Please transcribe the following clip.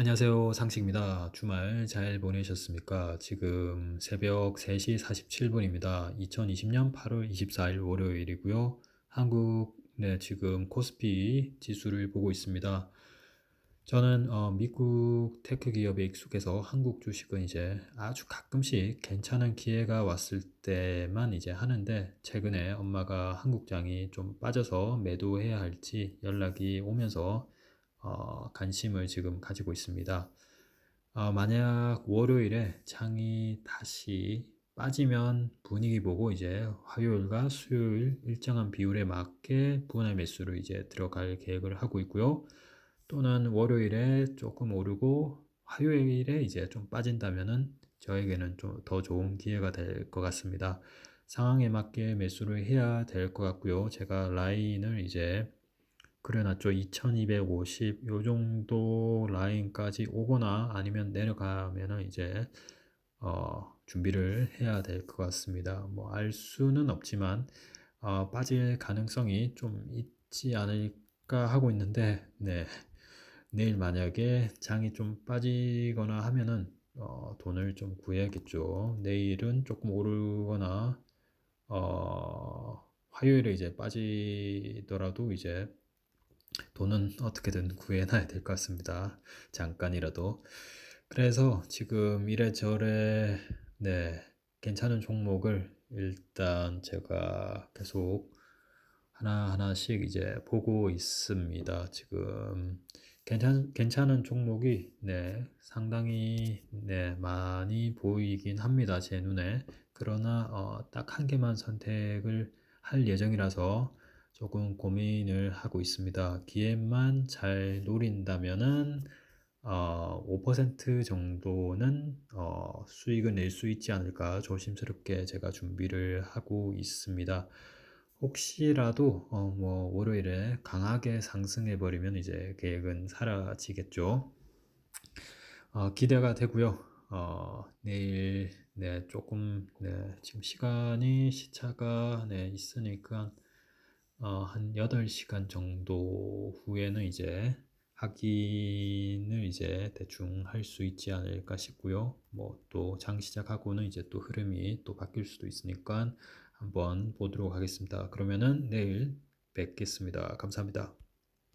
안녕하세요. 상식입니다. 주말 잘 보내셨습니까? 지금 새벽 3시 47분입니다. 2020년 8월 24일 월요일이고요. 한국 네, 지금 코스피 지수를 보고 있습니다. 저는 어, 미국 테크 기업에 익숙해서 한국 주식은 이제 아주 가끔씩 괜찮은 기회가 왔을 때만 이제 하는데 최근에 엄마가 한국장이 좀 빠져서 매도해야 할지 연락이 오면서 어, 관심을 지금 가지고 있습니다. 어, 만약 월요일에 장이 다시 빠지면 분위기 보고 이제 화요일과 수요일 일정한 비율에 맞게 분할 매수를 이제 들어갈 계획을 하고 있고요. 또는 월요일에 조금 오르고 화요일에 이제 좀 빠진다면은 저에게는 좀 더 좋은 기회가 될 것 같습니다. 상황에 맞게 매수를 해야 될 것 같고요. 제가 라인을 이제 그래놨죠. 2250 요 정도 라인까지 오거나 아니면 내려가면은 이제 어, 준비를 해야 될 것 같습니다. 뭐 알 수는 없지만 어, 빠질 가능성이 좀 있지 않을까 하고 있는데 네. 내일 만약에 장이 좀 빠지거나 하면은 어, 돈을 좀 구해야겠죠. 내일은 조금 오르거나 어, 화요일에 이제 빠지더라도 이제 돈은 어떻게든 구해놔야 될 것 같습니다. 잠깐이라도. 그래서 지금 이래저래 네, 괜찮은 종목을 일단 제가 계속 하나하나씩 이제 보고 있습니다. 지금 괜찮, 괜찮은 종목이 네, 상당히 네, 많이 보이긴 합니다. 제 눈에. 그러나 어, 딱 한 개만 선택을 할 예정이라서 조금 고민을 하고 있습니다. 기회만 잘 노린다면은 어, 5% 정도는 어, 수익을 낼 수 있지 않을까 조심스럽게 제가 준비를 하고 있습니다. 혹시라도 어, 뭐 월요일에 강하게 상승해 버리면 이제 계획은 사라지겠죠. 어, 기대가 되고요. 어, 내일 네 조금 네 지금 시간이 시차가 네 있으니까 어, 한 8시간 정도 후에는 이제 확인을 이제 대충 할 수 있지 않을까 싶고요. 뭐 또 장 시작하고는 이제 또 흐름이 또 바뀔 수도 있으니까 한번 보도록 하겠습니다. 그러면은 내일 뵙겠습니다. 감사합니다.